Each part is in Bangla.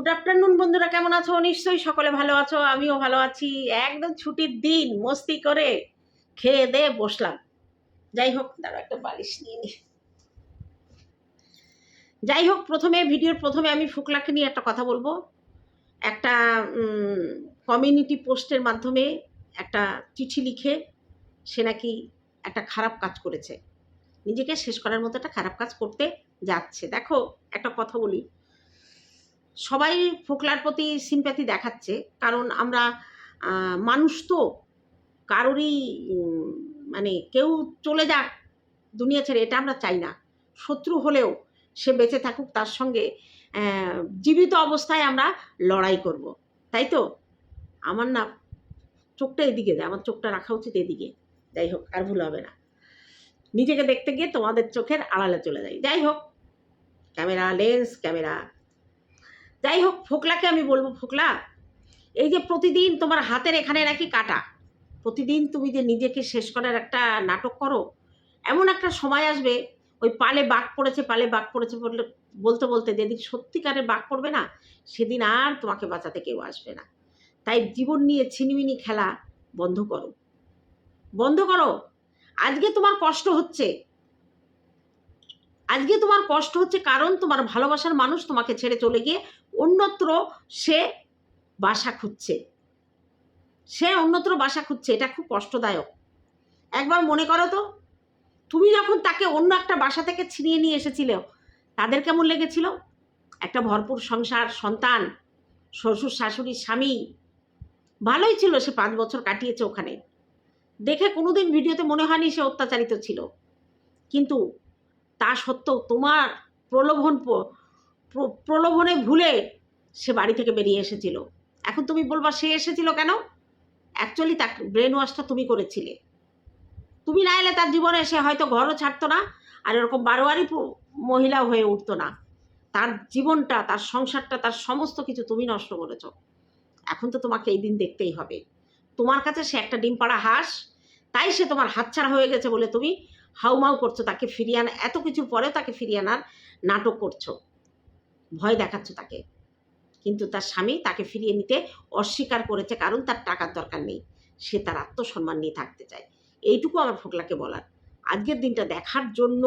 গুড আফটারনুন বন্ধুরা, কেমন আছো? নিশ্চয়ই সকলে ভালো আছো, আমিও ভালো আছি। একদম ছুটির দিন, মস্তি করে খেয়ে দিয়ে বসলাম। যাই হোক দাঁড়া একটা বালিশ নিয়ে নি। যাই হোক, প্রথমে, ভিডিওর প্রথমে আমি ফুকলাকে নিয়ে একটা কথা বলব। একটা কমিউনিটি পোস্টের মাধ্যমে একটা চিঠি লিখে সে নাকি একটা খারাপ কাজ করেছে। নিজেকে শেষ করার মতো একটা খারাপ কাজ করতে যাচ্ছে। দেখো, একটা কথা বলি। সবাই ফোকলার প্রতি সিম্প্যাথি দেখাচ্ছে, কারণ আমরা মানুষ তো কারোরই মানে কেউ চলে যাক দুনিয়া ছেড়ে, এটা আমরা চাই না। শত্রু হলেও সে বেঁচে থাকুক, তার সঙ্গে জীবিত অবস্থায় আমরা লড়াই করব, তাই তো? আমার না চোখটা এদিকে যায় আমার চোখটা রাখা উচিত এদিকে, যাই হোক, আর ভুল হবে না। নিজেকে দেখতে গিয়ে তোমাদের চোখের আড়ালে চলে যাই যাই হোক। Camera, lens, camera. যাই হোক ফোকলাকে আমি বলব, ফোকলা, এই যে প্রতিদিন তোমার হাতের এখানে নাকি কাটা। প্রতিদিন তুমি যে নিজেকে শেষ করার একটা নাটক করো, এমন একটা সময় আসবে, ওই পালে বাঘ পড়েছে, পালে বাঘ পড়েছে বললে, বলতে বলতে যেদিন সত্যিকারের বাঘ পড়বে না, সেদিন আর তোমাকে বাঁচাতে কেউ আসবে না। তাই জীবন নিয়ে ছিনিমিনি খেলা বন্ধ করো। বন্ধ করো। আজকে তোমার কষ্ট হচ্ছে। আজকে তোমার কষ্ট হচ্ছে কারণ তোমার ভালোবাসার মানুষ তোমাকে ছেড়ে চলে গিয়ে অন্যত্র সে বাসা খুঁজছে। সে অন্যত্র বাসা খুঁজছে, এটা খুব কষ্টদায়ক। একবার মনে করো তো, তুমি যখন তাকে অন্য একটা বাসা থেকে ছিনিয়ে নিয়ে এসেছিলে, তাদের কেমন লেগেছিল? একটা ভরপুর সংসার, সন্তান, শ্বশুর, শাশুড়ি, স্বামী, ভালোই ছিল সে পাঁচ বছর কাটিয়েছে ওখানে। দেখে কোনোদিন ভিডিওতে মনে হয়নি সে অত্যাচারিত ছিল। কিন্তু তা সত্ত্বেও তোমার প্রলোভন প্রলোভনে ভুলে সে বাড়ি থেকে বেরিয়ে এসেছিল। এখন তুমি বলবা সে এসেছিল কেন? অ্যাকচুয়ালি তার ব্রেন ওয়াশটা তুমি করেছিলে। তুমি না এলে তার জীবনে সে হয়তো ঘরও ছাড়তো না আর এরকম বারোয়ারি মহিলা হয়ে উঠতো না। তার জীবনটা, তার সংসারটা, তার সমস্ত কিছু তুমি নষ্ট করেছ। এখন তো তোমাকে এই দিন দেখতেই হবে। তোমার কাছে সে একটা ডিম পাড়া হাঁস, তাই সে তোমার হাতছাড়া হয়ে গেছে বলে তুমি হাউমাউ করছ, তাকে ফিরিয়ে আনা, এত কিছুর পরেও তাকে ফিরিয়ে আনার নাটক করছ। ভয় দেখাচ্ছ তাকে। কিন্তু তার স্বামী তাকে ফিরিয়ে নিতে অস্বীকার করেছে কারণ তার টাকার দরকার নেই। সে তার আত্মসম্মান নিয়ে থাকতে চায়। এইটুকু আমার ফোকলাকে বলার। আজকের দিনটা দেখার জন্য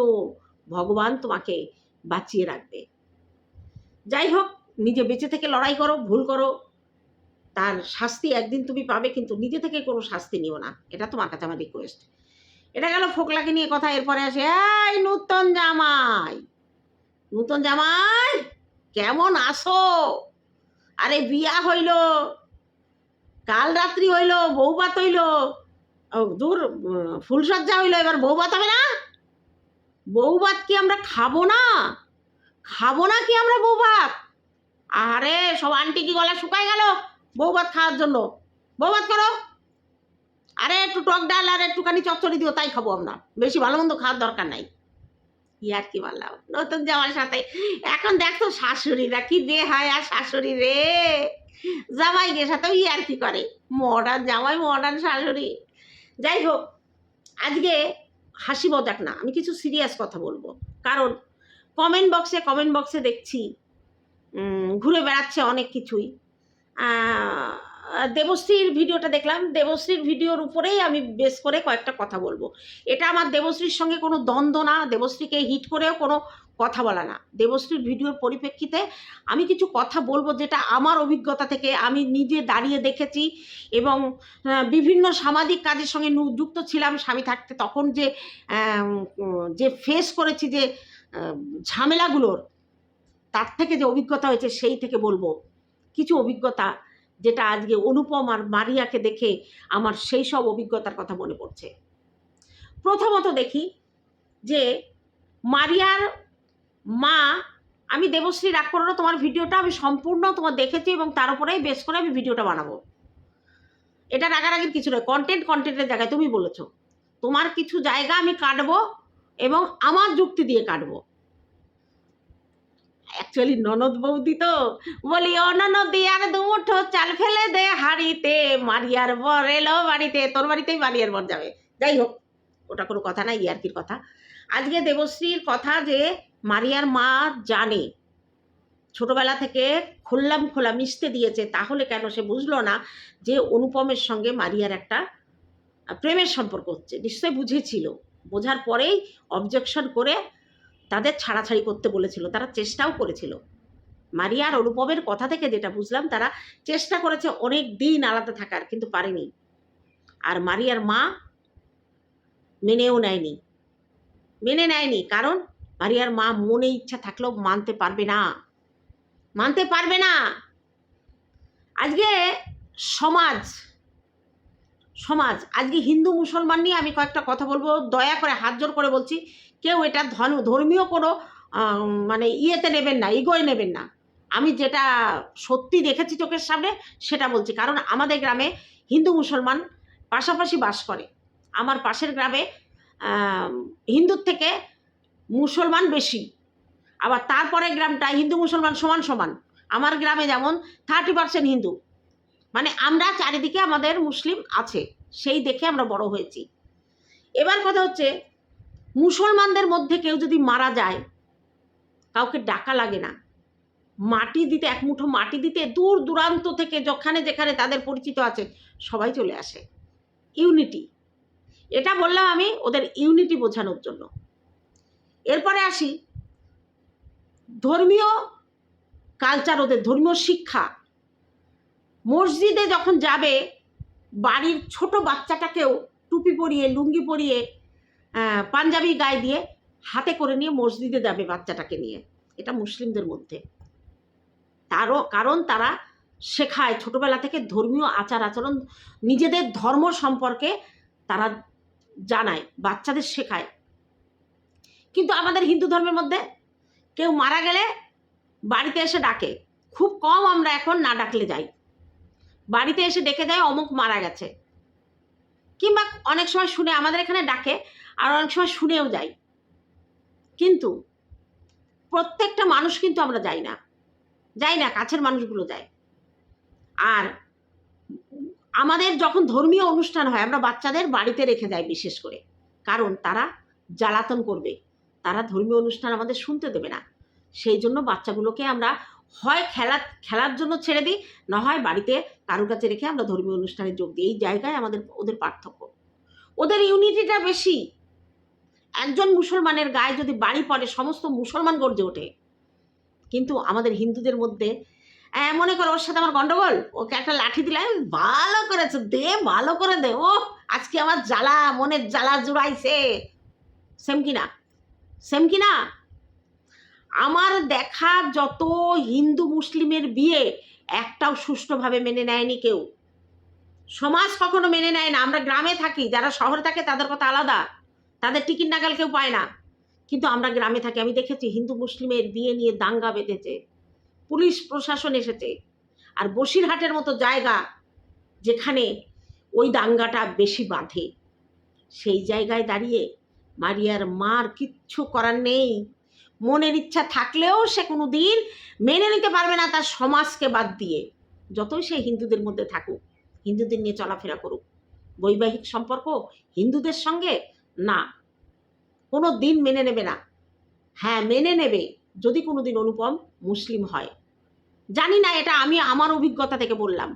ভগবান তোমাকে বাঁচিয়ে রাখবে। যাই হোক, নিজে বেঁচে থেকে লড়াই করো, ভুল করো। তার শাস্তি একদিন তুমি পাবে, কিন্তু নিজে থেকে কোনো শাস্তি নিও না। এটা তোমার কাছে আমার রিকোয়েস্ট এটা গেল ফোকলাকে নিয়ে কথা, এরপরে আসে, এই নূতন জামাই! নূতন জামাই! কেমন আসো আরে বিয়া হইল। কাল রাত্রি হইল বৌবাত হইল। দূর ফুলসজ্জা হইল, এবার বৌবাত হবে না? বৌবাত কি আমরা খাব না? খাব না কি আমরা বৌভাত? আরে, সব আন্টি কি গলা শুকায় গেল? বৌভাত খাওয়ার জন্য। বৌভাত করো। আরে, একটু টক ডাল আর একটুখানি চচ্চড়ি দিও, তাই খাব আমরা। বেশি ভালো মন্দ খাওয়ার দরকার নাই। ইয়ার কি বললাম? নতুন জামার সাথে। এখন দেখতো শাশুড়িরা কি বে হয় আর শাশুড়ি রে। জামাইকে সাথে ইয়ার কি করে? মডার্ন জামাই মডার্ন শাশুড়ি। যাই হোক, আজকে হাসি মজাক না, আমি কিছু সিরিয়াস কথা বলব। কারণ কমেন্ট বক্সে কমেন্ট বক্সে দেখছি ঘুরে বেড়াচ্ছে অনেক কিছুই। দেবশ্রীর ভিডিওটা দেখলাম। দেবশ্রীর ভিডিওর উপরেই আমি বেশ করে কয়েকটা কথা বলব। এটা আমার দেবশ্রীর সঙ্গে কোনো দ্বন্দ্ব না, দেবশ্রীকে হিট করেও কোনো কথা বলা না। দেবশ্রীর ভিডিওর পরিপ্রেক্ষিতে আমি কিছু কথা বলব যেটা আমার অভিজ্ঞতা থেকে আমি নিজে দাঁড়িয়ে দেখেছি এবং বিভিন্ন সামাজিক কাজের সঙ্গে যুক্ত ছিলাম, স্বামী থাকতে। তখন যে যে ফেস করেছি যে ঝামেলাগুলোর, তার থেকে যে অভিজ্ঞতা হয়েছে সেই থেকে বলব। কিছু অভিজ্ঞতা যেটা আজকে অনুপম আর মারিয়াকে দেখে আমার সেই সব অভিজ্ঞতার কথা মনে পড়ছে। প্রথমত দেখি যে মারিয়ার মা, আমি দেবশ্রী রাগ করো তোমার ভিডিওটা আমি সম্পূর্ণ তোমার দেখেছি এবং তার উপরেই বেশ করে আমি ভিডিওটা বানাবো। এটা রাগারাগির কিছু নয় কন্টেন্ট কন্টেন্টের জায়গায় তুমি বলেছ। তোমার কিছু জায়গা আমি কাটবো এবং আমার যুক্তি দিয়ে কাটবো। অ্যাকচুয়ালি ননদ বৌদি তো বলি, ও ননদ আর দুমুঠো চাল ফেলে দে হাড়িতে, মারিয়ার বর এলো বাড়িতে, তোর বাড়িতেই মারিয়ার বর যাবে। যাই হোক, ওটা কোনো কথা না, ইয়ার্কির কথা। আজকে দেবশ্রীর কথা যে মারিয়ার মা জানে, ছোটবেলা থেকে খোল্লাম খোলা মিশতে দিয়েছে, তাহলে কেন সে বুঝলো না যে অনুপমের সঙ্গে মারিয়ার একটা প্রেমের সম্পর্ক হচ্ছে। নিশ্চয়ই বুঝেছিল। বোঝার পরেই অবজেকশন করে তাদের ছাড়াছাড়ি করতে বলেছিল, তারা চেষ্টাও করেছিল। মারিয়া আর অনুপমের কথা থেকে যেটা বুঝলাম, তারা চেষ্টা করেছে অনেক দিন আলাদা থাকার, কিন্তু পারেনি। আর মারিয়ার মা মেনেও নেয়নি। মেনে নেয়নি, কারণ মারিয়ার মা মনে ইচ্ছা থাকলেও মানতে পারবে না। মানতে পারবে না! আজকে সমাজ সমাজ। আজকে হিন্দু, মুসলমান নিয়ে আমি কয়েকটা কথা বলব। দয়া করে হাত জোর করে বলছি, কেউ এটা ধর্ম ধর্মীয় কোনো মানে ইয়েতে নেবেন না, ইগোয় নেবেন না। আমি যেটা সত্যি দেখেছি চোখের সামনে, সেটা বলছি। কারণ আমাদের গ্রামে হিন্দু, মুসলমান পাশাপাশি বাস করে। আমার পাশের গ্রামে হিন্দুর থেকে মুসলমান বেশি। আবার তারপরে গ্রামটা হিন্দু, মুসলমান সমান সমান। আমার গ্রামে যেমন থার্টি পার্সেন্ট হিন্দু। মানে আমরা চারিদিকে আমাদের মুসলিম আছে, সেই দেখে আমরা বড় হয়েছি। এবার কথা হচ্ছে, মুসলমানদের মধ্যে কেউ যদি মারা যায়, কাউকে ডাকা লাগে না। মাটি দিতে, এক মুঠো মাটি দিতে দূর দূরান্ত থেকে যখানে যেখানে তাদের পরিচিত আছে, সবাই চলে আসে। ইউনিটি। এটা বললাম আমি ওদের ইউনিটি বোঝানোর জন্য। এরপরে আসি, ধর্মীয় কালচার ওদের, ধর্মীয় শিক্ষা। মসজিদে যখন যাবে, বাড়ির ছোট বাচ্চাটাকেও টুপি পরিয়ে, লুঙ্গি পরিয়ে পাঞ্জাবি গায়ে দিয়ে হাতে করে নিয়ে মসজিদে যাবে বাচ্চাটাকে নিয়ে। এটা মুসলিমদের মধ্যে। তারও কারণ তারা শেখায়। ছোটবেলা থেকে ধর্মীয় আচার আচরণ নিজেদের ধর্ম সম্পর্কে তারা জানায়, বাচ্চাদের শেখায়। কিন্তু আমাদের হিন্দু ধর্মের মধ্যে কেউ মারা গেলে বাড়িতে এসে ডাকে। খুব কম আমরা এখন না ডাকলে যাই। বাড়িতে এসে ডেকে দেয়, অমুক মারা গেছে। কিংবা অনেক সময় শুনে আমাদের এখানে ডাকে, আর অনেক সময় শুনেও যাই। কিন্তু প্রত্যেকটা মানুষ কিন্তু আমরা যাই না। যাই না, কাছের মানুষগুলো যায়। আর আমাদের যখন ধর্মীয় অনুষ্ঠান হয়, আমরা বাচ্চাদের বাড়িতে রেখে যাই বিশেষ করে। কারণ তারা জ্বালাতন করবে। তারা ধর্মীয় অনুষ্ঠান আমাদের শুনতে দেবে না। সেই জন্য বাচ্চাগুলোকে আমরা হয় খেলা খেলার জন্য ছেড়ে দিই না হয় বাড়িতে কারোর কাছে রেখে আমরা ধর্মীয় অনুষ্ঠানে যোগ দিই। এই জায়গায় আমাদের ওদের পার্থক্য। ওদের ইউনিটিটা বেশি। একজন মুসলমানের গায়ে যদি বাড়ি পড়ে সমস্ত মুসলমান গর্জে ওঠে। কিন্তু আমাদের হিন্দুদের মধ্যে মনে করো ওর সাথে আমার গন্ডগোল? ওকে একটা লাঠি দিলে আমি, ভালো করেছে দে ভালো করে দে। ও আজকে আমার জ্বালা মনের জ্বালা জুড়াইছে। সেম কিনা সেম কিনা আমার দেখা যত হিন্দু মুসলিমের বিয়ে, একটাও সুষ্ঠুভাবে মেনে নেয়নি কেউ। সমাজ কখনো মেনে নেয় না। আমরা গ্রামে থাকি, যারা শহরে থাকে তাদের কথা আলাদা। তাদের টিকিট নাগাল কেউ পায় না। কিন্তু আমরা গ্রামে থাকি। আমি দেখেছি হিন্দু মুসলিমের বিয়ে নিয়ে দাঙ্গা বেঁধেছে। পুলিশ, প্রশাসন এসেছে। আর বসিরহাটের মতো জায়গা যেখানে ওই দাঙ্গাটা বেশি বাঁধে, সেই জায়গায় দাঁড়িয়ে মারিয়ার মার কিচ্ছু করার নেই। মনের ইচ্ছা থাকলেও সে কোনো দিন মেনে নিতে পারবে না তার সমাজকে বাদ দিয়ে। যতই সে হিন্দুদের মধ্যে থাকুক, হিন্দুদের নিয়ে চলাফেরা করুক, বৈবাহিক সম্পর্ক হিন্দুদের সঙ্গে, না। কোনো দিন মেনে নেবে না। হ্যাঁ মেনে নেবে, যদি কোনো দিন অনুপম মুসলিম হয়। জানি না, এটা আমি আমার অভিজ্ঞতা থেকে বললাম।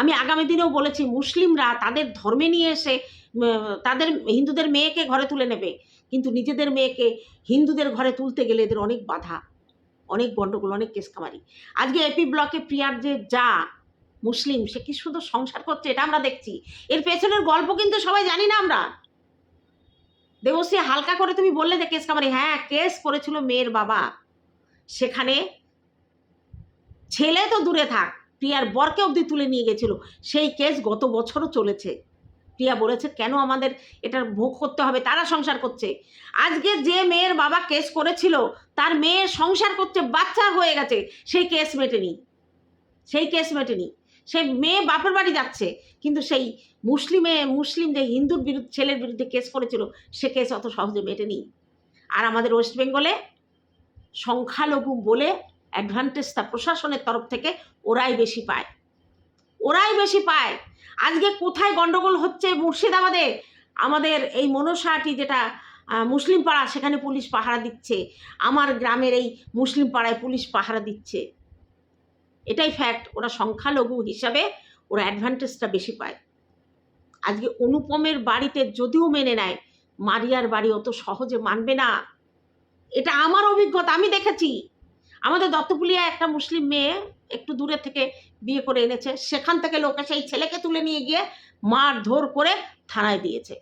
আমি আগামী দিনেও বলেছি, মুসলিমরা তাদের ধর্মে নিয়ে এসে তাদের হিন্দুদের মেয়েকে ঘরে তুলে নেবে। কিন্তু নিজেদের মেয়েকে হিন্দুদের ঘরে তুলতে গেলে এদের অনেক বাধা, অনেক গণ্ডগোল অনেক কেসকামারি। আজকে এপি ব্লকে প্রিয়ার যে যা মুসলিম, সে কি সুন্দর সংসার করছে, এটা আমরা দেখছি। এর পেছনের গল্প কিন্তু সবাই জানি না আমরা। দেবশ্রী হালকা করে তুমি বললে যে কেস কামারি হ্যাঁ কেস করেছিল মেয়ের বাবা। সেখানে ছেলে তো দূরে থাক, প্রিয়ার বরকে অবধি তুলে নিয়ে গেছিল। সেই কেস গত বছরও চলেছে। প্রিয়া বলেছে, কেন আমাদের এটার ভোগ করতে হবে? তারা সংসার করছে। আজকে যে মেয়ের বাবা কেস করেছিল, তার মেয়ে সংসার করছে, বাচ্চা হয়ে গেছে, সেই কেস মেটেনি। সেই কেস মেটেনি। সে মেয়ে বাপের বাড়ি যাচ্ছে, কিন্তু সেই মুসলিমে, মুসলিম যে হিন্দুর বিরুদ্ধে, ছেলের বিরুদ্ধে কেস করেছিল, সে কেস অত সহজে মেটেনি। আর আমাদের ওয়েস্ট বেঙ্গলে সংখ্যালঘু বলে অ্যাডভান্টেজটা প্রশাসনের তরফ থেকে ওরাই বেশি পায়। ওরাই বেশি পায়। আজকে কোথায় গন্ডগোল হচ্ছে মুর্শিদাবাদে? আমাদের এই মনসাটি যেটা মুসলিম পাড়া সেখানে পুলিশ পাহারা দিচ্ছে। আমার গ্রামের এই মুসলিম পাড়ায় পুলিশ পাহারা দিচ্ছে। এটাই ফ্যাক্ট ওরা সংখ্যালঘু হিসাবে ওরা অ্যাডভান্টেজটা বেশি পায়। আজকে অনুপমের বাড়িতে যদিও মেনে নেয়, মারিয়ার বাড়ি অত সহজে মানবে না। এটা আমার অভিজ্ঞতা, আমি দেখেছি। আমাদের দত্তপুলিয়া একটা মুসলিম মেয়ে একটু দূরে থেকে বিয়ে করে এনেছে। সেখান থেকে লোকে সেই ছেলেকে তুলে নিয়ে গিয়ে মার ধর করে থানায় দিয়েছে।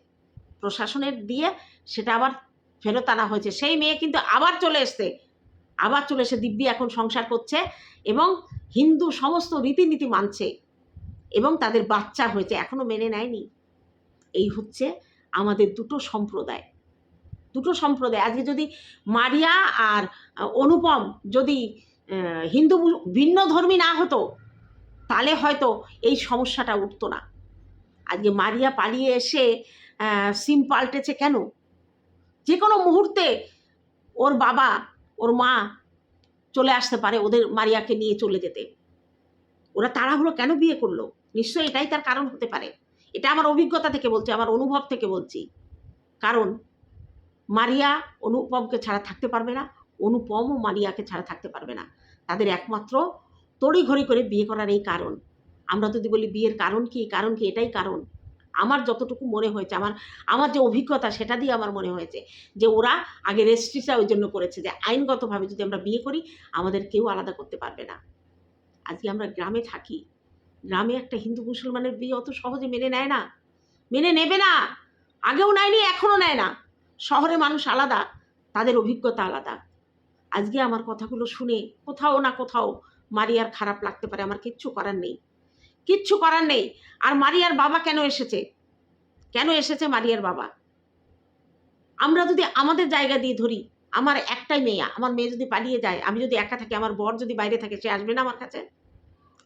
প্রশাসনের দিয়ে সেটা আবার ফেরত আনা হয়েছে। সেই মেয়ে কিন্তু আবার চলে এসছে। আবার চলে এসে দিব্যি এখন সংসার করছে এবং হিন্দু সমস্ত রীতিনীতি মানছে এবং তাদের বাচ্চা হয়েছে, এখনও মেনে নেয়নি। এই হচ্ছে আমাদের দুটো সম্প্রদায়। দুটো সম্প্রদায়। আজকে যদি মারিয়া আর অনুপম যদি হিন্দু ভিন্ন ধর্মী না হতো, তাহলে হয়তো এই সমস্যাটা উঠতো না। আজকে মারিয়া পালিয়ে এসে সিম পাল্টেছে কেন? যে কোনো মুহূর্তে ওর বাবা, ওর মা চলে আসতে পারে ওদের মারিয়াকে নিয়ে চলে যেতে। ওরা তাড়াহুড়ো কেন বিয়ে করল? নিশ্চয়ই এটাই তার কারণ হতে পারে। এটা আমার অভিজ্ঞতা থেকে বলছি, আমার অনুভব থেকে বলছি। কারণ মারিয়া অনুপমকে ছাড়া থাকতে পারবে না, অনুপমও মারিয়াকে ছাড়া থাকতে পারবে না। তাদের একমাত্র তড়িঘড়ি করে বিয়ে করার এই কারণ। আমরা যদি বলি বিয়ের কারণ কি কারণ কি, এটাই কারণ। আমার যতটুকু মনে হয়েছে, আমার আমার যে অভিজ্ঞতা, সেটা দিয়ে আমার মনে হয়েছে যে ওরা আগে রেস্ট্রিকশন ওই জন্য করেছে যে আইনগতভাবে যদি আমরা বিয়ে করি, আমাদের কেউ আলাদা করতে পারবে না। আজকে আমরা গ্রামে থাকি, গ্রামে একটা হিন্দু মুসলমানের বিয়ে অত সহজে মেনে নেয় না। মেনে নেবে না। আগেও নেয়নি, এখনও নেয় না। শহরে মানুষ আলাদা, তাদের অভিজ্ঞতা আলাদা। আজকে আমার কথাগুলো শুনে কোথাও না কোথাও মারিয়ার খারাপ লাগতে পারে, আমার কিচ্ছু করার নেই। কিচ্ছু করার নেই। আর মারিয়ার বাবা কেন এসেছে? কেন এসেছে মারিয়ার বাবা? আমরা যদি আমাদের জায়গা দিয়ে ধরি, আমার একটাই মেয়ে, আমার মেয়ে যদি পালিয়ে যায়, আমি যদি একা থাকি, আমার বর যদি বাইরে থাকে, সে আসবে না আমার কাছে?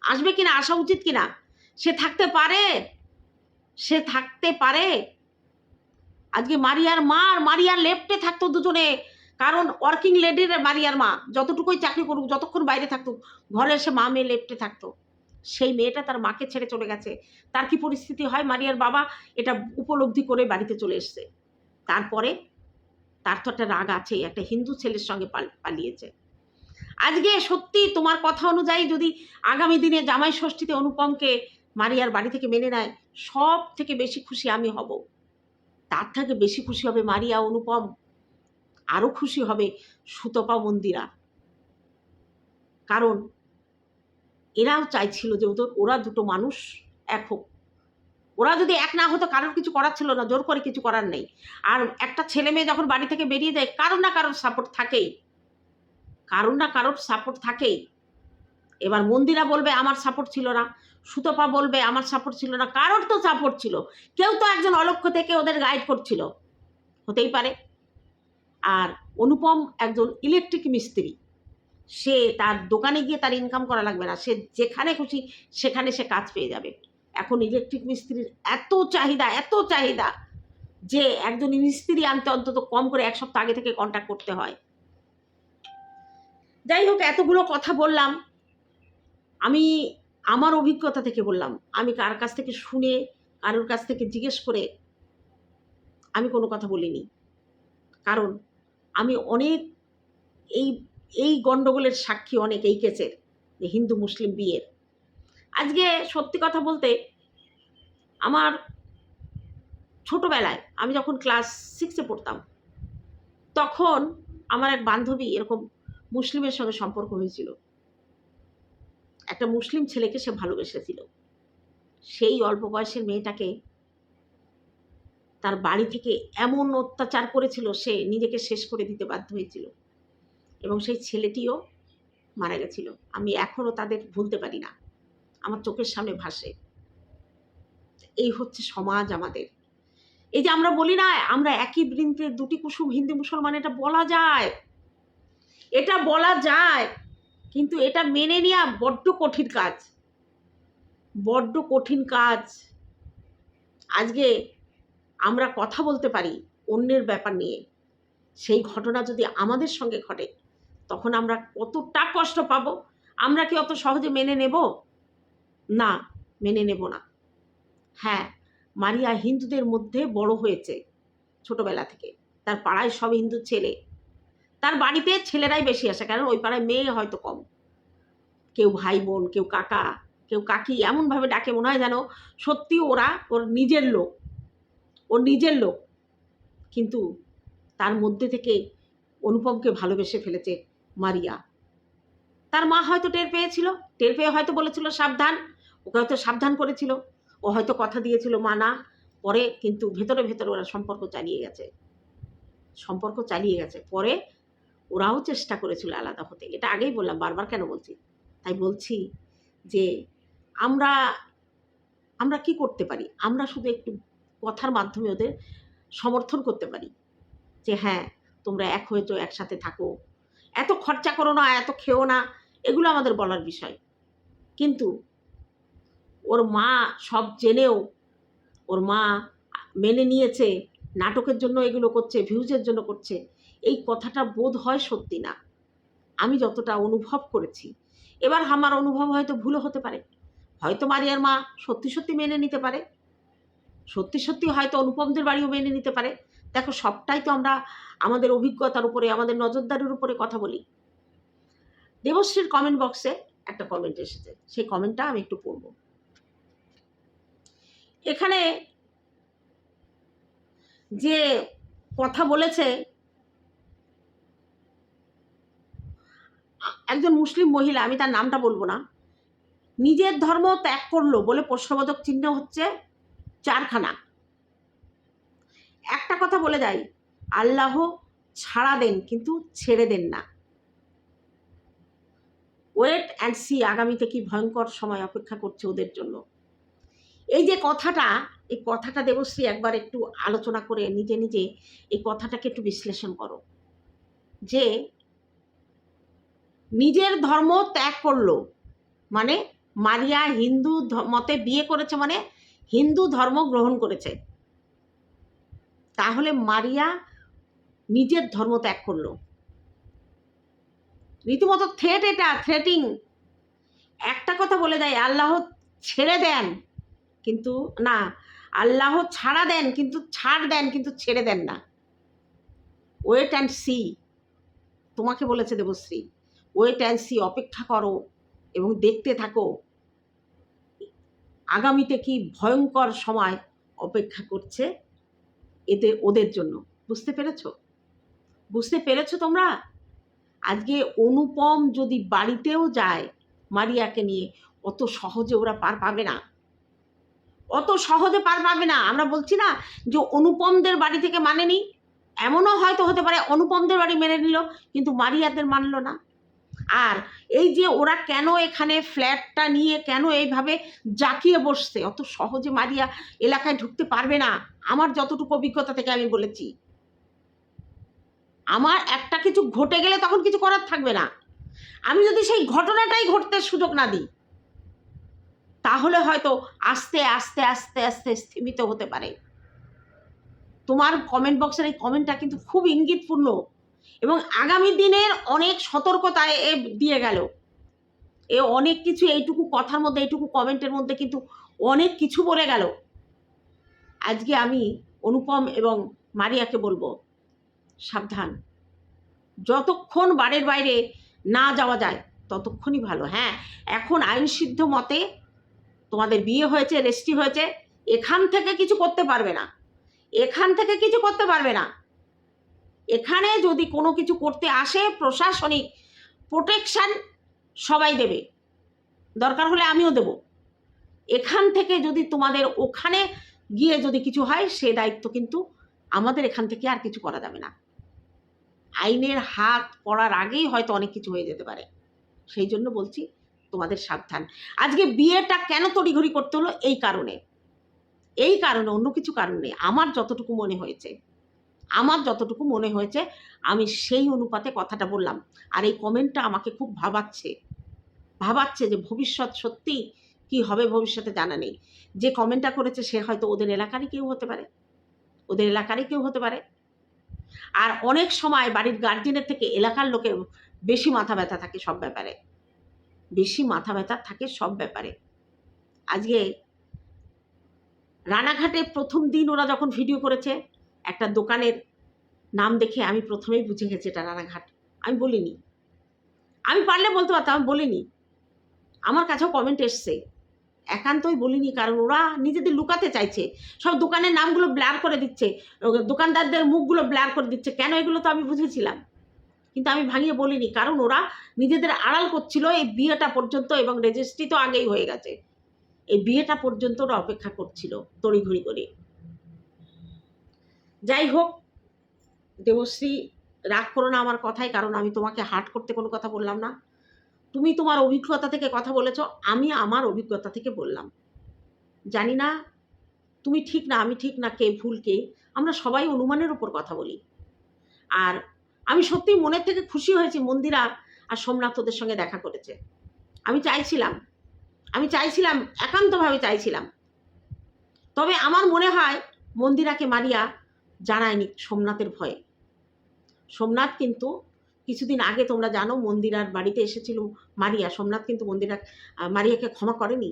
আসবে কিনা, আসা উচিত কিনা? সে থাকতে পারে? সে থাকতে পারে? আজকে মারিয়ার মা আর মারিয়ার লেফটে থাকতো দুজনে। কারণ ওয়ার্কিং লেডির মারিয়ার মা। যতটুকুই চাকরি করুক, যতক্ষণ বাইরে থাকতো ঘরে এসে মা মেয়ে লেফটে থাকতো। সেই মেয়েটা তার মাকে ছেড়ে চলে গেছে। তার কি পরিস্থিতি হয়? মারিয়ার বাবা এটা উপলব্ধি করে বাড়িতে চলে এসছে। তারপরে তার তো একটা রাগ আছে একটা হিন্দু ছেলের সঙ্গে পাল- পালিয়েছে। আজকে সত্যি তোমার কথা অনুযায়ী যদি আগামী দিনে জামাই ষষ্ঠীতে অনুপমকে মারিয়ার বাড়ি থেকে মেনে নেয়, সব থেকে বেশি খুশি আমি হব। তার থেকে বেশি খুশি হবে মারিয়া অনুপম। আরও খুশি হবে সুতপা মন্দিরা। কারণ এরাও চাইছিল যে ওদের, ওরা দুটো মানুষ এক হোক। ওরা যদি এক না হতো, কারোর কিছু করার ছিল না, জোর করে কিছু করার নেই। আর একটা ছেলে মেয়ে যখন বাড়ি থেকে বেরিয়ে যায়, কারোর না কারোর সাপোর্ট থাকেই। কারোর না কারোর সাপোর্ট থাকেই। এবার মন্দিরা বলবে, আমার সাপোর্ট ছিল না। সুতপা বলবে, আমার সাপোর্ট ছিল না। কারোর তো সাপোর্ট ছিল। কেউ তো একজন অলক্ষ্য থেকে ওদের গাইড করছিল। হতেই পারে। আর অনুপম একজন ইলেকট্রিক মিস্ত্রি। সে তার দোকানে গিয়ে তার ইনকাম করা লাগবে না। সে যেখানে খুশি সেখানে সে কাজ পেয়ে যাবে। এখন ইলেকট্রিক মিস্ত্রির এত চাহিদা এত চাহিদা যে একজন মিস্ত্রি আনতে অন্তত কম করে এক সপ্তাহ আগে থেকে কন্ট্যাক্ট করতে হয়। যাই হোক, এতগুলো কথা বললাম। আমি আমার অভিজ্ঞতা থেকে বললাম, আমি কার কাছ থেকে শুনে, কারোর কাছ থেকে জিজ্ঞেস করে আমি কোনো কথা বলিনি। কারণ আমি অনেক এই এই গণ্ডগোলের সাক্ষী অনেক এই কেসের, যে হিন্দু মুসলিম বিয়ের। আজকে সত্যি কথা বলতে আমার ছোটোবেলায় আমি যখন ক্লাস সিক্সে পড়তাম, তখন আমার এক বান্ধবী এরকম মুসলিমের সঙ্গে সম্পর্ক হয়েছিল। একটা মুসলিম ছেলেকে সে ভালোবেসেছিল। সেই অল্প বয়সের মেয়েটাকে তার বাড়ি থেকে এমন অত্যাচার করেছিল, সে নিজেকে শেষ করে দিতে বাধ্য হয়েছিল। এবং সেই ছেলেটিও মারা গেছিল। আমি এখনও তাদের ভুলতে পারি না। আমার চোখের সামনে ভাসে। এই হচ্ছে সমাজ আমাদের। এই যে আমরা বলি না, আমরা একই বৃন্তে দুটি কুসুম হিন্দু মুসলমান, এটা বলা যায়। এটা বলা যায়। কিন্তু এটা মেনে নেওয়া বড্ড কঠিন কাজ। বড্ড কঠিন কাজ। আজকে আমরা কথা বলতে পারি অন্যের ব্যাপার নিয়ে। সেই ঘটনা যদি আমাদের সঙ্গে ঘটে, তখন আমরা কতটা কষ্ট পাবো? আমরা কি অত সহজে মেনে নেব? না, মেনে নেব না। হ্যাঁ মারিয়া হিন্দুদের মধ্যে বড় হয়েছে ছোটবেলা থেকে। তার পাড়ায় সব হিন্দু ছেলে। তার বাড়িতে ছেলেরাই বেশি আসে, কারণ ওই পাড়ায় মেয়ে হয়তো কম। কেউ ভাই বোন, কেউ কাকা, কেউ কাকি এমনভাবে ডাকে, মনে হয় যেন সত্যি ওরা ওর নিজের লোক, ওর নিজের লোক। কিন্তু তার মধ্যে থেকে অনুপমকে ভালোবেসে ফেলেছে মারিয়া। তার মা হয়তো টের পেয়েছিল, টের পেয়ে হয়তো বলেছিল, সাবধান। ওকে হয়তো সাবধান করেছিল। ও হয়তো কথা দিয়েছিল, মা, না। পরে কিন্তু ভেতরে ভেতরে ওরা সম্পর্ক চালিয়ে গেছে। সম্পর্ক চালিয়ে গেছে। পরে ওরাও চেষ্টা করেছিল আলাদা হতে। এটা আগেই বললাম, বারবার কেন বলছি? তাই বলছি যে আমরা আমরা কি করতে পারি? আমরা শুধু একটু কথার মাধ্যমে ওদের সমর্থন করতে পারি যে হ্যাঁ তোমরা এক হয়েছো একসাথে থাকো। এত খরচা করো না, এত খেও না, এগুলো আমাদের বলার বিষয়। কিন্তু ওর মা সব জেনেও, ওর মা মেনে নিয়েছে, নাটকের জন্য এগুলো করছে ভিউজের জন্য করছে এই কথাটা বোধ হয় সত্যি না। আমি যতটা অনুভব করেছি। এবার আমার অনুভব হয়তো ভুলও হতে পারে। হয়তো মারিয়ার মা সত্যি সত্যি মেনে নিতে পারে। সত্যি সত্যি হয়তো অনুপমদের বাড়িও মেনে নিতে পারে। দেখো, সবটাই তো আমরা আমাদের অভিজ্ঞতার উপরে, আমাদের নজরদারির উপরে কথা বলি। দেবশ্রীর কমেন্ট বক্সে একটা কমেন্ট এসেছে। সেই কমেন্টটা আমি একটু পড়ব। এখানে যে কথা বলেছে একজন মুসলিম মহিলা, আমি তার নামটা বলব না, নিজের ধর্ম ত্যাগ করল বলে প্রশ্নবোধক চিহ্ন হচ্ছে চারখানা। একটা কথা বলে যাই, আল্লাহ ছাড়া দেন কিন্তু ছেড়ে দেন না। ওয়েট অ্যান্ড সি আগামীতে কি ভয়ঙ্কর সময় অপেক্ষা করছে ওদের জন্য। এই যে কথাটা, এই কথাটা দেবশ্রী একবার একটু আলোচনা করে নিজে নিজে এই কথাটাকে একটু বিশ্লেষণ করো। যে নিজের ধর্ম ত্যাগ করল। মানে মারিয়া হিন্দু মতে বিয়ে করেছে মানে হিন্দু ধর্ম গ্রহণ করেছে। তাহলে মারিয়া নিজের ধর্ম ত্যাগ করল। রীতিমতো থ্রেট এটা থ্রেটিং একটা কথা বলে দেয়, আল্লাহ ছেড়ে দেন, কিন্তু না, আল্লাহ ছাড়া দেন, কিন্তু ছাড় দেন, কিন্তু ছেড়ে দেন না। ওয়েট অ্যান্ড সি তোমাকে বলেছে দেবশ্রী। ওয়েট অ্যান্ড সি অপেক্ষা করো এবং দেখতে থাকো। আগামীতে কি ভয়ঙ্কর সময় অপেক্ষা করছে এদের ওদের জন্য। বুঝতে পেরেছ? বুঝতে পেরেছ তোমরা? আজকে অনুপম যদি বাড়িতেও যায় মারিয়াকে নিয়ে, অত সহজে ওরা পার পাবে না। অত সহজে পার পাবে না। আমরা বলছি না যে অনুপমদের বাড়ি থেকে মানেনি। এমনও হয়তো হতে পারে, অনুপমদের বাড়ি মেনে নিল, কিন্তু মারিয়াদের মানলো না। আর এই যে ওরা কেন এখানে ফ্ল্যাটটা নিয়ে কেন এইভাবে জাকিয়ে বসছে? অত সহজে মারিয়া এলাকায় ঢুকতে পারবে না। আমার যতটুকু অভিজ্ঞতা থেকে আমি বলেছি। আমার একটা কিছু ঘটে গেলে তখন কিছু করার থাকবে না। আমি যদি সেই ঘটনাটাই ঘটতে সুযোগ না দিই, তাহলে হয়তো আস্তে আস্তে আস্তে আস্তে স্থিমিত হতে পারে। তোমার কমেন্ট বক্সের এই কমেন্টটা কিন্তু খুব ইঙ্গিতপূর্ণ। এবং আগামী দিনের অনেক সতর্কতায় এ দিয়ে গেল। এ অনেক কিছু এইটুকু কথার মধ্যে, এইটুকু কমেন্টের মধ্যে কিন্তু অনেক কিছু বলে গেল। আজকে আমি অনুপম এবং মারিয়াকে বলব, সাবধান। যতক্ষণ বাড়ির বাইরে না যাওয়া যায়, ততক্ষণই ভালো। হ্যাঁ এখন আইন সিদ্ধ মতে তোমাদের বিয়ে হয়েছে রেস্টি হয়েছে, এখান থেকে কিছু করতে পারবে না। এখান থেকে কিছু করতে পারবে না। এখানে যদি কোনো কিছু করতে আসে, প্রশাসনিক প্রোটেকশান সবাই দেবে। দরকার হলে আমিও দেব। এখান থেকে যদি তোমাদের ওখানে গিয়ে যদি কিছু হয়, সে দায়িত্ব কিন্তু আমাদের এখান থেকে আর কিছু করা যাবে না। আইনের হাত পড়ার আগেই হয়তো অনেক কিছু হয়ে যেতে পারে। সেই জন্য বলছি, তোমাদের সাবধান। আজকে বিয়েটা কেন তড়িঘড়ি করতে হলো? এই কারণে। এই কারণে, অন্য কিছু কারণে আমার যতটুকু মনে হয়েছে। আমার যতটুকু মনে হয়েছে, আমি সেই অনুপাতে কথাটা বললাম। আর এই কমেন্টটা আমাকে খুব ভাবাচ্ছে। ভাবাচ্ছে যে ভবিষ্যৎ সত্যি কি হবে ভবিষ্যতে জানা নেই। যে কমেন্টটা করেছে সে হয়তো ওদের এলাকারই কেউ হতে পারে। ওদের এলাকারই কেউ হতে পারে। আর অনেক সময় বাড়ির গার্জেনের থেকে এলাকার লোকের বেশি মাথা ব্যথা থাকে সব ব্যাপারে। বেশি মাথা ব্যথা থাকে সব ব্যাপারে। আজকে রানাঘাটে প্রথম দিন ওরা যখন ভিডিও করেছে একটা দোকানের নাম দেখে আমি প্রথমেই বুঝে গেছি এটা রানাঘাট। আমি বলিনি। আমি পারলে বলতে পারতাম, আমি বলিনি। আমার কাছেও কমেন্ট এসছে। একান্তই বলিনি, কারণ ওরা নিজেদের লুকাতে চাইছে। সব দোকানের নামগুলো ব্লার করে দিচ্ছে। দোকানদারদের মুখগুলো ব্লার করে দিচ্ছে। কেন এগুলো তো আমি বুঝেছিলাম। কিন্তু আমি ভাঙিয়ে বলিনি, কারণ ওরা নিজেদের আড়াল করছিল এই বিয়েটা পর্যন্ত এবং রেজিস্ট্রি তো আগেই হয়ে গেছে। এই বিয়েটা পর্যন্ত ওরা অপেক্ষা করছিল, তড়িঘড়ি করে। যাই হোক, দেবশ্রী, রাগ করো না আমার কথায়, কারণ আমি তোমাকে হার্ট করতে কোনো কথা বললাম না। তুমি তোমার অভিজ্ঞতা থেকে কথা বলেছ, আমি আমার অভিজ্ঞতা থেকে বললাম। জানি না তুমি ঠিক না, আমি ঠিক না, কে ভুল কে, আমরা সবাই অনুমানের উপর কথা বলি। আর আমি সত্যি মনের থেকে খুশি হয়েছি, মন্দিরা আর সোমনাথ ওদের সঙ্গে দেখা করেছে। আমি চাইছিলাম আমি চাইছিলাম, একান্তভাবে চাইছিলাম। তবে আমার মনে হয় মন্দিরাকে মারিয়া জানায়নি সোমনাথের ভয়ে। সোমনাথ কিন্তু কিছুদিন আগে তোমরা জানো মন্দিরার বাড়িতে এসেছিল মারিয়া। সোমনাথ কিন্তু মন্দিরা আহ, মারিয়াকে ক্ষমা করেনি।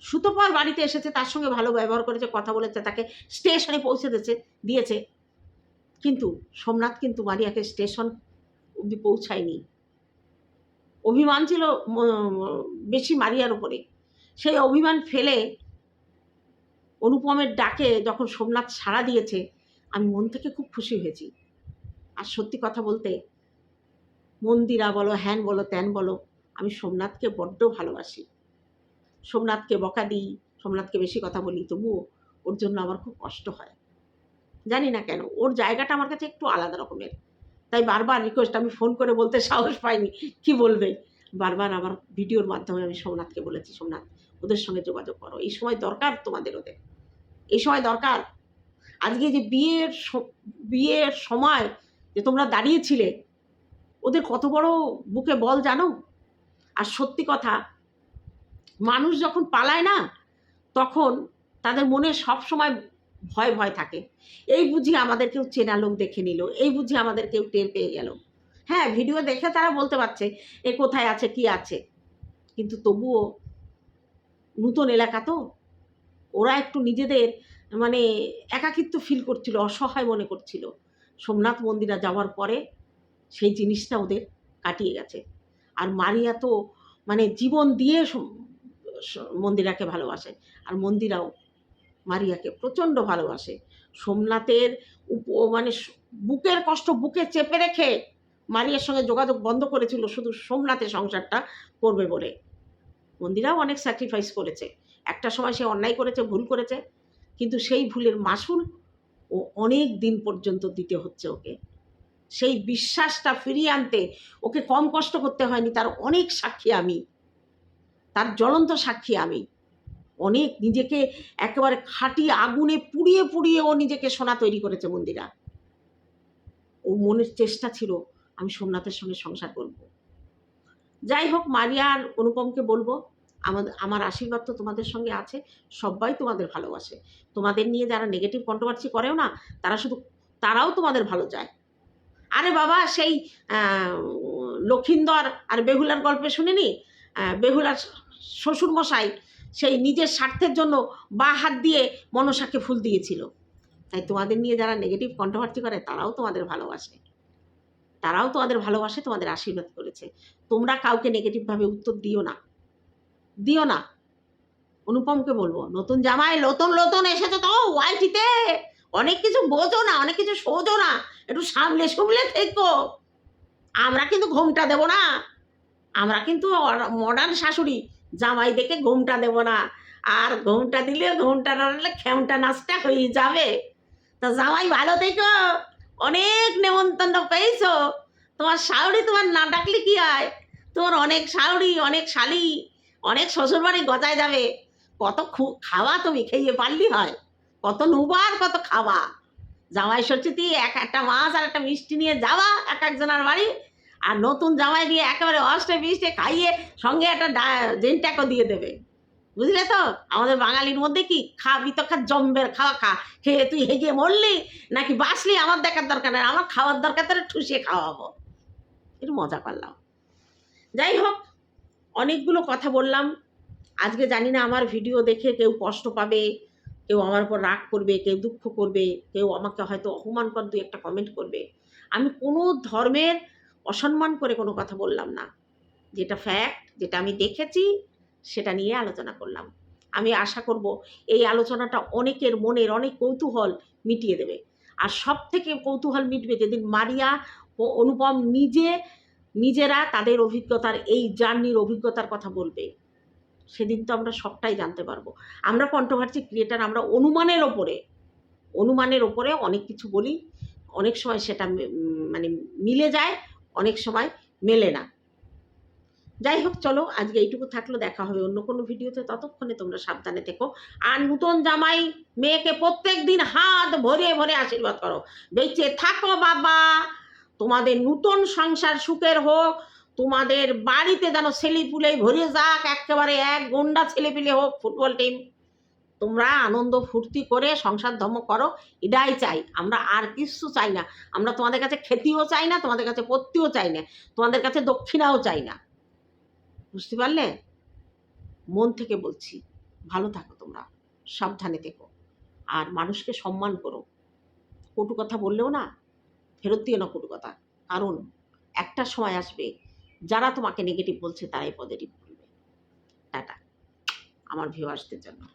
সুতোপার বাড়িতে এসেছে তার সঙ্গে ভালো ব্যবহার করেছে কথা বলেছে তাকে স্টেশনে পৌঁছে দিয়েছে দিয়েছে। কিন্তু সোমনাথ কিন্তু মারিয়াকে স্টেশন অব্দি পৌঁছায়নি। অভিমান ছিল বেশি মারিয়ার উপরে। সেই অভিমান ফেলে অনুপমের ডাকে যখন সোমনাথ সাড়া দিয়েছে, আমি মন থেকে খুব খুশি হয়েছি। আর সত্যি কথা বলতে মন্দিরা বলো, হ্যান বলো, ত্যান বলো, আমি সোমনাথকে বড্ড ভালোবাসি। সোমনাথকে বকা দিই, সোমনাথকে বেশি কথা বলি, তবুও ওর জন্য আমার খুব কষ্ট হয়। জানি না কেন, ওর জায়গাটা আমার কাছে একটু আলাদা রকমের। তাই বারবার রিকোয়েস্ট আমি ফোন করে বলতে সাহস পাইনি, কি বলবে? বারবার আমার ভিডিওর মাধ্যমে আমি সোমনাথকে বলেছি, সোমনাথ ওদের সঙ্গে যোগাযোগ করো। এই সময় দরকার তোমাদের ওদের। এই সময় দরকার। আজকে যে বিয়ের বিয়ের সময় যে তোমরা দাঁড়িয়েছিলে, ওদের কত বড় বুকে বল জানো? আর সত্যি কথা, মানুষ যখন পালায় না, তখন তাদের মনে সব সময় ভয় ভয় থাকে। এই বুঝি আমাদের কেউ চেনা লোক দেখে নিল, এই বুঝি আমাদের কেউ টের পেয়ে গেল। হ্যাঁ ভিডিও দেখে তারা বলতে পারছে, এ কোথায় আছে, কি আছে? কিন্তু তবুও নূতন এলাকা তো? ওরা একটু নিজেদের মানে একাকিত্ব ফিল করছিল, অসহায় মনে করছিল। সোমনাথ মন্দিরা যাওয়ার পরে সেই জিনিসটা ওদের কাটিয়ে গেছে। আর মারিয়া তো মানে জীবন দিয়ে মন্দিরাকে ভালোবাসে। আর মন্দিরাও মারিয়াকে প্রচণ্ড ভালোবাসে। সোমনাথের উপ মানে বুকের কষ্ট বুকে চেপে রেখে মারিয়ার সঙ্গে যোগাযোগ বন্ধ করেছিল, শুধু সোমনাথের সংসারটা করবে বলে। মন্দিরাও অনেক স্যাক্রিফাইস করেছে। একটা সময় সে অন্যায় করেছে, ভুল করেছে, কিন্তু সেই ভুলের মাসুল ও অনেক দিন পর্যন্ত দিতে হচ্ছে ওকে। সেই বিশ্বাসটা ফিরিয়ে আনতে ওকে কম কষ্ট করতে হয়নি, তার অনেক সাক্ষী আমি। তার জ্বলন্ত সাক্ষী আমি। অনেক নিজেকে একেবারে খাটি আগুনে পুড়িয়ে পুড়িয়ে ও নিজেকে সোনা তৈরি করেছে মন্দিরা। ও মনের চেষ্টা ছিল, আমি সোমনাথের সঙ্গে সংসার করব। যাই হোক মারিয়া আর অনুপমকে বলব, আমাদের, আমার আশীর্বাদ তো তোমাদের সঙ্গে আছে, সবাই তোমাদের ভালোবাসে। তোমাদের নিয়ে যারা নেগেটিভ কন্ট্রোভার্সি করেও না, তারা শুধু, তারাও তোমাদের ভালো চায়। আরে বাবা, সেই লক্ষিন্দর আর বেহুলার গল্পে শুনিনি? বেহুলার শ্বশুর মশাই সেই নিজের স্বার্থের জন্য বা হাত দিয়ে মনসাকে ফুল দিয়েছিল। তাই তোমাদের নিয়ে যারা নেগেটিভ কন্ট্রোভার্সি করে, তারাও তোমাদের ভালোবাসে। তারাও তোমাদের ভালোবাসে, তোমাদের আশীর্বাদ করেছে। তোমরা কাউকে নেগেটিভভাবে উত্তর দিও না। দিও না। অনুপমকে বলব, নতুন জামাই, নতুন নতুন এসেছে তো ওয়াইটিতে। অনেক কিছু বোঝো না, অনেক কিছু সোজো না। একটু সামলে সুমলে থেকো। আমরা কিন্তু ঘোমটা দেব না। আমরা কিন্তু মডার্ন শাশুড়ি। জামাই দেখে ঘোমটা দেব না। আর ঘোমটা দিলে, ঘোমটা না দিলে খেমটা নাচটা হয়ে যাবে। তা জামাই ভালো থেকো। অনেক নেমন্তন্ন পেয়েছ। তোমার শাশুড়ি তোমার না ডাকলে কি হয়? তোমার অনেক শাশুড়ি অনেক শালি, অনেক শ্বশুরবাড়ি গজায় যাবে। কত খাওয়া তুমি খেয়ে পারলি হয়। কত নুবার কত খাওয়া। জামাই ষষ্ঠীতে এক একটা মাছ আর একটা মিষ্টি নিয়ে যাওয়া এক একজনের বাড়ি। আর নতুন জামাই দিয়ে একেবারে অষ্টে মিষ্টে খাইয়ে সঙ্গে একটা ডা জেনটাকও দিয়ে দেবে। বুঝলে তো? আমাদের বাঙালির মধ্যে কি খা, জম্বের খাওয়া খা। খেয়ে তুই হেগে মরলি নাকি বাঁচলি? আমার দেখার দরকার নেই। আমার খাওয়ার দরকার, তাহলে ঠুসিয়ে খাওয়াবো। একটু মজা করলাম। যাই হোক, অনেকগুলো কথা বললাম। আজকে জানি না আমার ভিডিও দেখে কেউ কষ্ট পাবে, কেউ আমার উপর রাগ করবে, কেউ দুঃখ করবে, কেউ আমাকে হয়তো অপমানকর দু একটা কমেন্ট করবে। আমি কোনো ধর্মের অসম্মান করে কোনো কথা বললাম না। যেটা ফ্যাক্ট যেটা আমি দেখেছি সেটা নিয়ে আলোচনা করলাম। আমি আশা করব এই আলোচনাটা অনেকের মনের অনেক কৌতূহল মিটিয়ে দেবে। আর সব থেকে কৌতূহল মিটবে যেদিন মারিয়া ও অনুপম নিজে, নিজেরা তাদের অভিজ্ঞতার এই জার্নির অভিজ্ঞতার কথা বলবে। সেদিন তো আমরা সবটাই জানতে পারব। আমরা কন্ট্রোভার্সি ক্রিয়েটার, আমরা অনুমানের ওপরে অনুমানের ওপরে অনেক কিছু বলি। অনেক সময় সেটা মানে মিলে যায়, অনেক সময় মেলে না। যাই হোক চলো, আজকে এইটুকু থাকল, দেখা হবে অন্য কোনো ভিডিওতে, ততক্ষণে তোমরা সাবধানে থেকো। আর নূতন জামাই মেয়েকে প্রত্যেক দিন হাত ভরে ভরে আশীর্বাদ করো। বেঁচে থাকো, বাবা। তোমাদের নূতন সংসার সুখের হোক, তোমাদের বাড়িতে যেন ছেলে পুলে ভরে যাক, একেবারে এক গন্ডা ছেলে পিলে হোক, ফুটবল টিম। তোমরা আনন্দ ফুর্তি করে সংসার ধর্ম করো, এটাই চাই। আমরা আর কিছু চাই না। আমরা তোমাদের কাছে খেতেও চাই না, তোমাদের কাছে পত্তিও চাই না, তোমাদের কাছে দক্ষিণাও চাই না। বুঝতে পারলে? মন থেকে বলছি, ভালো থাকো তোমরা, সাবধানে থেকো। আর মানুষকে সম্মান করো। কটু কথা বললেও না, ফেরত দিও না কটু কথা। কারণ একটা সময় আসবে, যারা তোমাকে নেগেটিভ বলছে, তারাই পজিটিভ বলবে। টাটা। আমার ভিউয়ার্সদের জন্য।